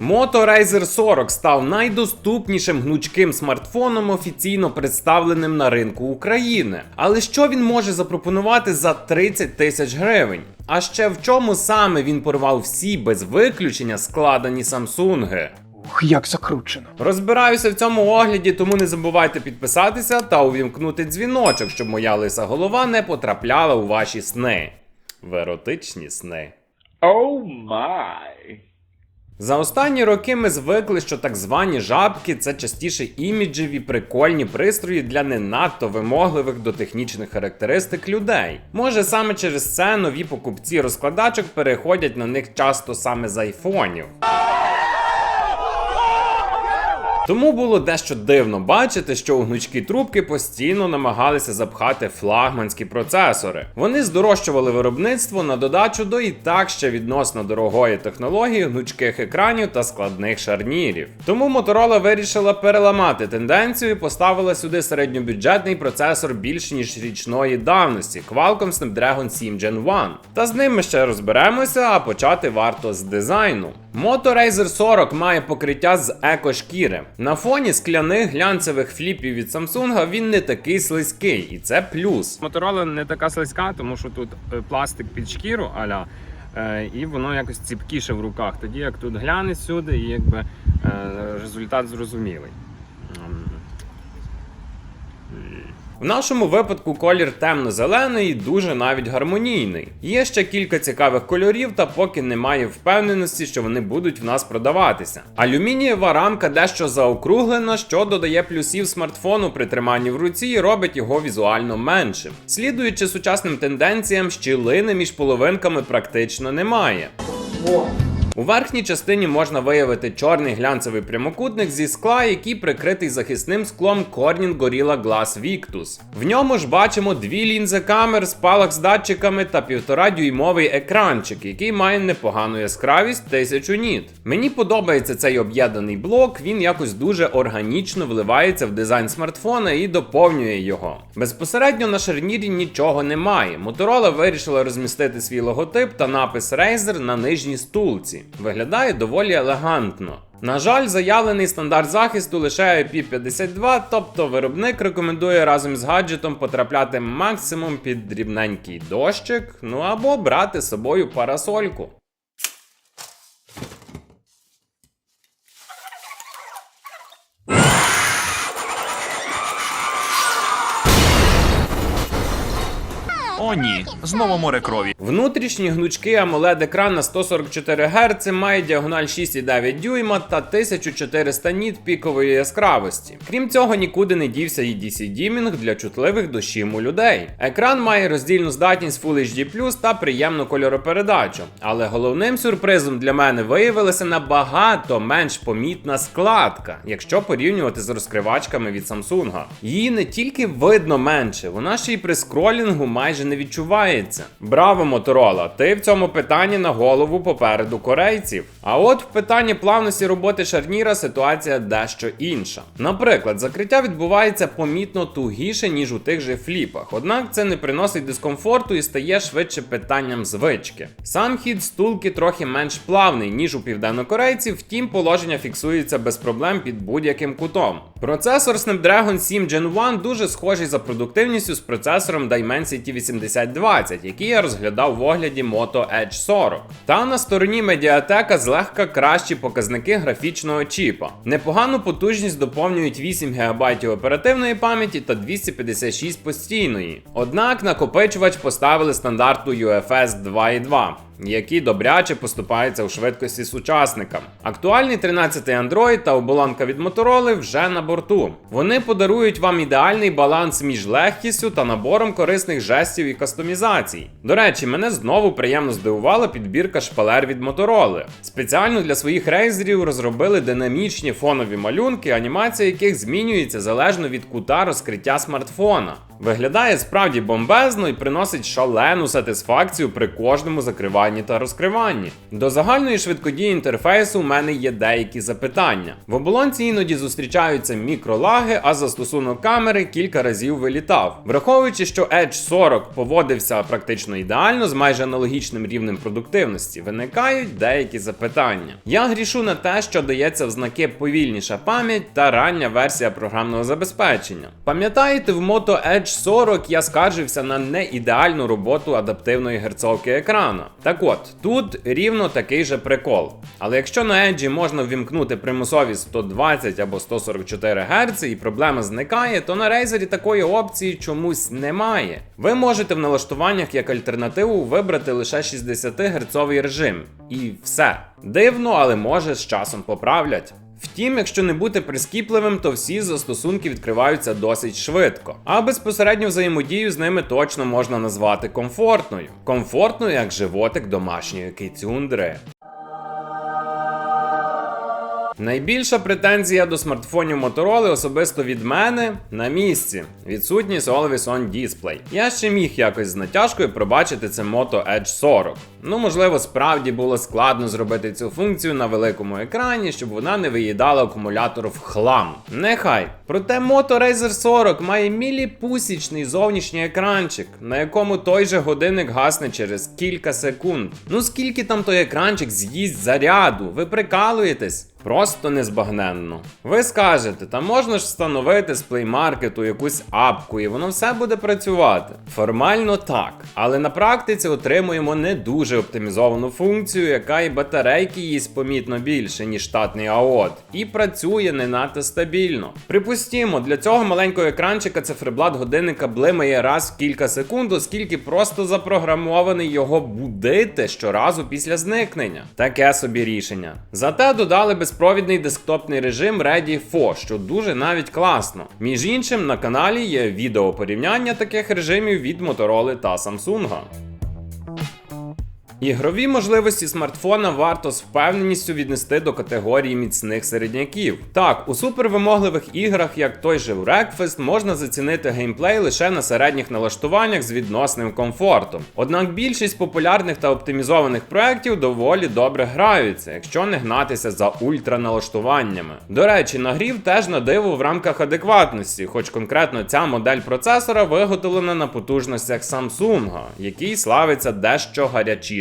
Moto Razer 40 став найдоступнішим гнучким смартфоном, офіційно представленим на ринку України. Але що він може запропонувати за 30 тисяч гривень? А ще в чому саме він порвав всі без виключення складені Самсунги? Ух, як закручено. Розбираюся в цьому огляді, тому не забувайте підписатися та увімкнути дзвіночок, щоб моя лиса голова не потрапляла у ваші сни. В еротичні сни. Оу май. За останні роки ми звикли, що так звані жабки це частіше іміджеві прикольні пристрої для не надто вимогливих до технічних характеристик людей. Може саме через це нові покупці розкладачок переходять на них часто саме з айфонів. Тому було дещо дивно бачити, що у гнучкі трубки постійно намагалися запхати флагманські процесори. Вони здорожчували виробництво на додачу до і так ще відносно дорогої технології гнучких екранів та складних шарнірів. Тому Motorola вирішила переламати тенденцію і поставила сюди середньобюджетний процесор більш ніж річної давності Qualcomm Snapdragon 7 Gen 1. Та з ним ми ще розберемося, а почати варто з дизайну. Moto Razer 40 має покриття з еко-шкіри. На фоні скляних глянцевих фліпів від Samsung він не такий слизький, і це плюс. Моторола не така слизька, тому що тут е, пластик під шкіру аля. е, І воно якось ціпкіше в руках. Тоді як тут гляне сюди, і якби е, результат зрозумілий. В нашому випадку колір темно-зелений дуже навіть гармонійний. Є ще кілька цікавих кольорів, та поки немає впевненості, що вони будуть в нас продаватися. Алюмінієва рамка дещо заокруглена, що додає плюсів смартфону при триманні в руці і робить його візуально меншим. Слідуючи сучасним тенденціям, щілини між половинками практично немає. У верхній частині можна виявити чорний глянцевий прямокутник зі скла, який прикритий захисним склом Corning Gorilla Glass Victus. В ньому ж бачимо дві лінзи камер, спалах з датчиками та півтора дюймовий екранчик, який має непогану яскравість 1000 ніт. Мені подобається цей об'єднаний блок, він якось дуже органічно вливається в дизайн смартфона і доповнює його. Безпосередньо на шарнірі нічого немає. Motorola вирішила розмістити свій логотип та напис Razer на нижній стулці. Виглядає доволі елегантно. На жаль, заявлений стандарт захисту лише IP52, тобто виробник рекомендує разом з гаджетом потрапляти максимум під дрібненький дощик, ну або брати з собою парасольку. Ні, знову море крові. Внутрішній гнучкий AMOLED екран на 144 Гц має діагональ 6,9 дюйма та 1400 ніт пікової яскравості. Крім цього, нікуди не дівся і DC Dimming для чутливих до шуму людей. Екран має роздільну здатність Full HD та приємну кольоропередачу. Але головним сюрпризом для мене виявилася набагато менш помітна складка, якщо порівнювати з розкривачками від Samsung. Її не тільки видно менше, вона ще й при скролінгу майже не відчувається. Браво, Моторола! Ти в цьому питанні на голову попереду корейців. А от в питанні плавності роботи шарніра ситуація дещо інша. Наприклад, закриття відбувається помітно тугіше, ніж у тих же фліпах, однак це не приносить дискомфорту і стає швидше питанням звички. Сам хід стулки трохи менш плавний, ніж у південнокорейців, втім положення фіксується без проблем під будь-яким кутом. Процесор Snapdragon 7 Gen 1 дуже схожий за продуктивністю з процесором Dimensity 8020, який я розглядав в огляді Moto Edge 40. Та на стороні медіатека злегка кращі показники графічного чіпа. Непогану потужність доповнюють 8 ГБ оперативної пам'яті та 256 постійної. Однак накопичувач поставили стандарту UFS 2.2 які добряче поступаються у швидкості сучасникам. Актуальний 13-й Android та оболонка від Motorola вже на борту. Вони подарують вам ідеальний баланс між легкістю та набором корисних жестів і кастомізацій. До речі, мене знову приємно здивувала підбірка шпалер від Motorola. Спеціально для своїх рейзерів розробили динамічні фонові малюнки, анімація яких змінюється залежно від кута розкриття смартфона. Виглядає справді бомбезно і приносить шалену сатисфакцію при кожному закриванні та розкриванні. До загальної швидкодії інтерфейсу у мене є деякі запитання. В оболонці іноді зустрічаються мікролаги, а застосунок камери кілька разів вилітав. Враховуючи, що Edge 40 поводився практично ідеально з майже аналогічним рівнем продуктивності, виникають деякі запитання. Я грішу на те, що дається в знаки повільніша пам'ять та рання версія програмного забезпечення. Пам'ятаєте, в Moto Edge 40 я скаржився на неідеальну роботу адаптивної герцовки екрана. Так от, тут рівно такий же прикол. Але якщо на Edge можна ввімкнути примусові 120 або 144 Гц і проблема зникає, то на Razer такої опції чомусь немає. Ви можете в налаштуваннях як альтернативу вибрати лише 60 Гц режим. І все. Дивно, але може з часом поправлять. Втім, якщо не бути прискіпливим, то всі застосунки відкриваються досить швидко, а безпосередню взаємодію з ними точно можна назвати комфортною. Комфортною як животик домашньої кицюндри. Найбільша претензія до смартфонів Motorola особисто від мене на місці. Відсутність Always On Display. Я ще міг якось з натяжкою пробачити це Moto Edge 40. Ну, можливо, справді було складно зробити цю функцію на великому екрані, щоб вона не виїдала акумулятор в хлам. Нехай. Проте Moto Razer 40 має міліпусічний зовнішній екранчик, на якому той же годинник гасне через кілька секунд. Ну скільки там той екранчик з'їсть заряду? Ви прикалуєтесь? Просто незбагненно. Ви скажете, та можна ж встановити з плеймаркету якусь апку, і воно все буде працювати. Формально так, але на практиці отримуємо не дуже оптимізовану функцію, яка і батарейки їсть помітно більше, ніж штатний AOD, і працює не надто стабільно. Припустімо, для цього маленького екранчика циферблат годинника блимає раз в кілька секунд, оскільки просто запрограмований його будити щоразу після зникнення. Таке собі рішення. Зате додали безпровідний десктопний режим Ready For, що дуже навіть класно. Між іншим, на каналі є відео порівняння таких режимів від Motorola та Samsung. Ігрові можливості смартфона варто з впевненістю віднести до категорії міцних середняків. Так, у супервимогливих іграх, як той же Wreckfest, можна зацінити геймплей лише на середніх налаштуваннях з відносним комфортом. Однак більшість популярних та оптимізованих проєктів доволі добре граються, якщо не гнатися за ультраналаштуваннями. До речі, нагрів теж на диво в рамках адекватності, хоч конкретно ця модель процесора виготовлена на потужностях Samsung, який славиться дещо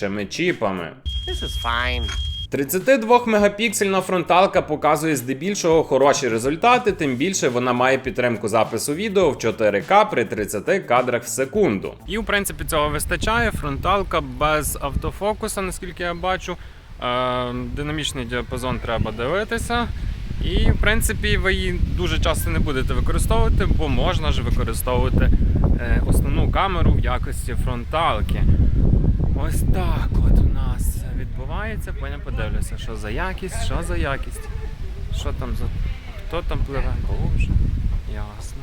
гарячішими чіпами. This is fine. 32 мегапіксельна фронталка показує здебільшого хороші результати, тим більше вона має підтримку запису відео в 4К при 30 кадрах в секунду. І в принципі цього вистачає. Фронталка без автофокуса, наскільки я бачу. Е, динамічний діапазон треба дивитися. І, в принципі, ви її дуже часто не будете використовувати, бо можна ж використовувати е, основну камеру в якості фронталки. Ось так от у нас відбувається. Потім подивлюся, що за якість, що за якість. Що там за. Хто там пливе? Боже, ясно.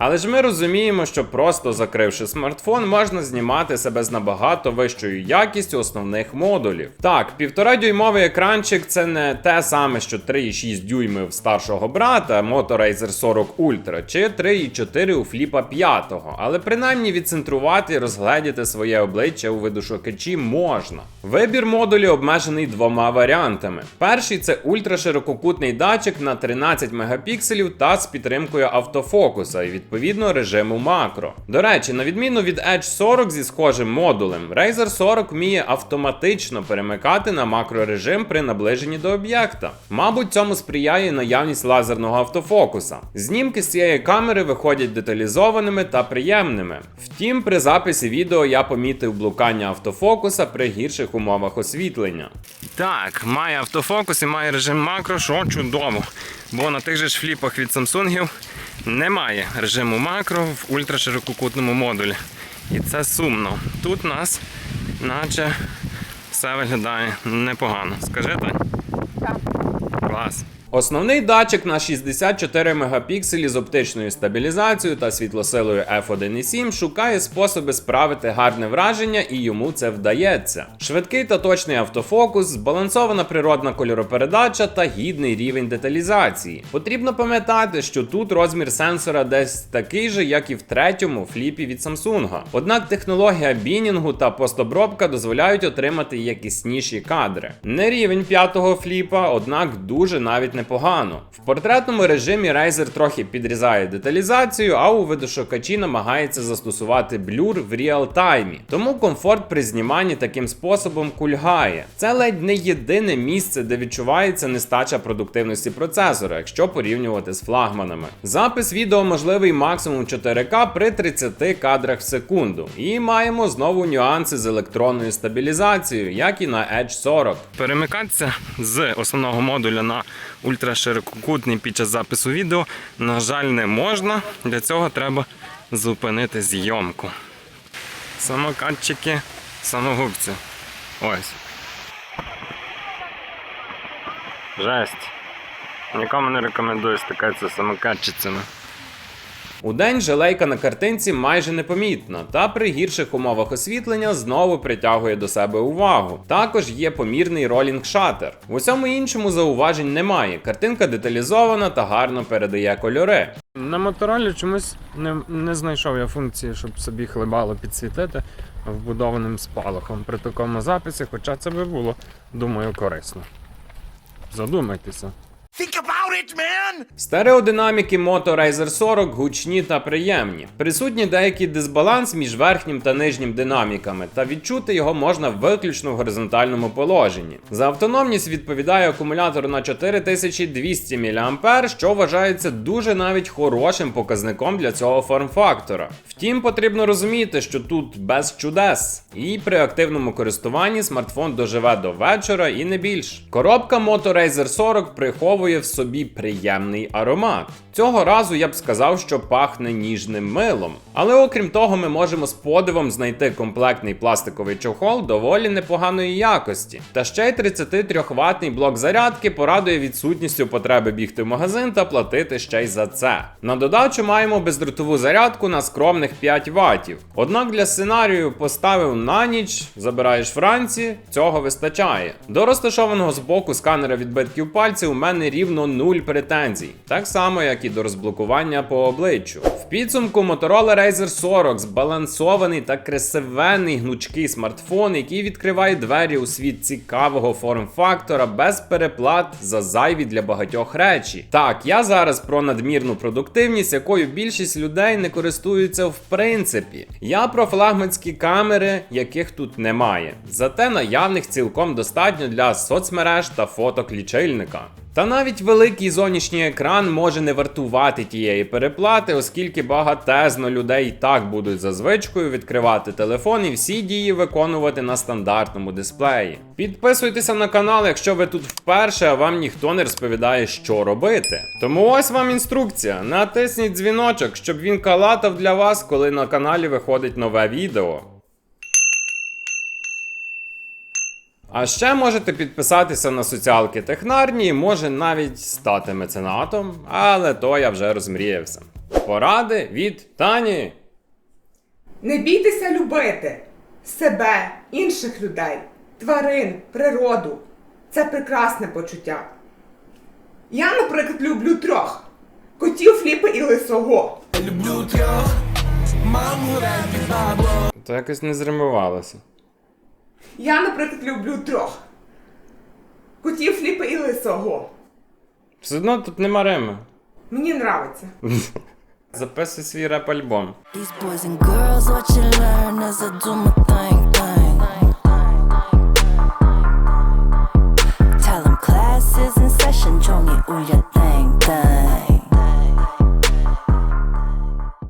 Але ж ми розуміємо, що просто закривши смартфон, можна знімати себе з набагато вищою якістю основних модулів. Так, півтора дюймовий екранчик це не те саме, що 3,6 дюймів старшого брата Motorazer 40 Ultra чи 3,4 у фліпа 5, але принаймні відцентрувати і розгледіти своє обличчя у видошукачі можна. Вибір модулів обмежений двома варіантами. Перший це ультраширококутний датчик на 13 мегапікселів та з підтримкою автофокуса і відповідно режиму макро. До речі, на відміну від Edge 40 зі схожим модулем, Razer 40 вміє автоматично перемикати на макрорежим при наближенні до об'єкта. Мабуть, цьому сприяє наявність лазерного автофокуса. Знімки з цієї камери виходять деталізованими та приємними. Втім, при записі відео я помітив блукання автофокуса при гірших умовах освітлення. Так, має автофокус і має режим макро, що чудово. Бо на тих же ж фліпах від Samsung немає режиму макро в ультраширококутному модулі. І це сумно. Тут у нас наче все виглядає непогано. Скажи Тань? Так. Клас. Основний датчик на 64 мегапікселі з оптичною стабілізацією та світлосилою f1.7 шукає способи справити гарне враження, і йому це вдається. Швидкий та точний автофокус, збалансована природна кольоропередача та гідний рівень деталізації. Потрібно пам'ятати, що тут розмір сенсора десь такий же, як і в третьому фліпі від Samsung. Однак технологія бінінгу та постобробка дозволяють отримати якісніші кадри. Не рівень п'ятого фліпа, однак дуже навіть непогано. В портретному режимі Razer трохи підрізає деталізацію, а у видошукачі намагається застосувати блюр в реалтаймі. Тому комфорт при зніманні таким способом кульгає. Це ледь не єдине місце, де відчувається нестача продуктивності процесора, якщо порівнювати з флагманами. Запис відео можливий максимум 4К при 30 кадрах в секунду. І маємо знову нюанси з електронною стабілізацією, як і на Edge 40. Перемикатися з основного модуля на ультраширококутний під час запису відео, на жаль, не можна. Для цього треба зупинити зйомку. Самокатчики, самогубці. Ось. Жесть. Нікому не рекомендую стикатися з самокатчицями. Удень жалейка на картинці майже непомітна, та при гірших умовах освітлення знову притягує до себе увагу. Також є помірний ролінг шатер. В усьому іншому зауважень немає. Картинка деталізована та гарно передає кольори. На моторолі чомусь не, не знайшов я функції, щоб собі хлебало підсвітити вбудованим спалахом при такому записі, хоча це би було, думаю, корисно. Задумайтеся. It, man! Стереодинаміки Moto Razer 40 гучні та приємні. Присутній деякий дисбаланс між верхнім та нижнім динаміками, та відчути його можна виключно в горизонтальному положенні. За автономність відповідає акумулятор на 4200 мАh, що вважається дуже навіть хорошим показником для цього форм-фактора. Втім, потрібно розуміти, що тут без чудес, і при активному користуванні смартфон доживе до вечора і не більш. Коробка Moto Razer 40 приховує в собі приємний аромат. Цього разу я б сказав, що пахне ніжним милом. Але окрім того, ми можемо з подивом знайти комплектний пластиковий чохол доволі непоганої якості. Та ще й 33 ватний блок зарядки порадує відсутністю потреби бігти в магазин та платити ще й за це. На додачу маємо бездротову зарядку на скромних 5 ватів. Однак для сценарію поставив на ніч, забираєш Франції, цього вистачає. До розташованого збоку сканера відбитків пальців у мене рівно нуль претензій, так само як і до розблокування по обличчю. В підсумку Motorola Razer 40 збалансований та красивенний гнучкий смартфон, який відкриває двері у світ цікавого форм-фактора без переплат за зайві для багатьох речі. Так, я зараз про надмірну продуктивність, якою більшість людей не користуються в принципі. Я про флагманські камери, яких тут немає. Зате наявних цілком достатньо для соцмереж та фоток лічильника. Та навіть великий зовнішній екран може не вартувати тієї переплати, оскільки багатезно людей і так будуть за звичкою відкривати телефон і всі дії виконувати на стандартному дисплеї. Підписуйтеся на канал, якщо ви тут вперше, а вам ніхто не розповідає, що робити. Тому ось вам інструкція. Натисніть дзвіночок, щоб він калатав для вас, коли на каналі виходить нове відео. А ще можете підписатися на соціалки Технарні, і може навіть стати меценатом, але то я вже розмріявся. Поради від Тані. Не бійтеся любити себе, інших людей, тварин, природу. Це прекрасне почуття. Я, наприклад, люблю трьох: котів, фліпи і лисого. Люблю трьох, маму, бабло. То якось не зримувалося. Я, наприклад, люблю трьох. Котів Фліпа і лисого. Все одно тут нема реми. Мені нравиться. Записуй свій реп-альбом. These boys and girls, what as I do my thing. Tell them classes and session, 종이 울려, thing, thing.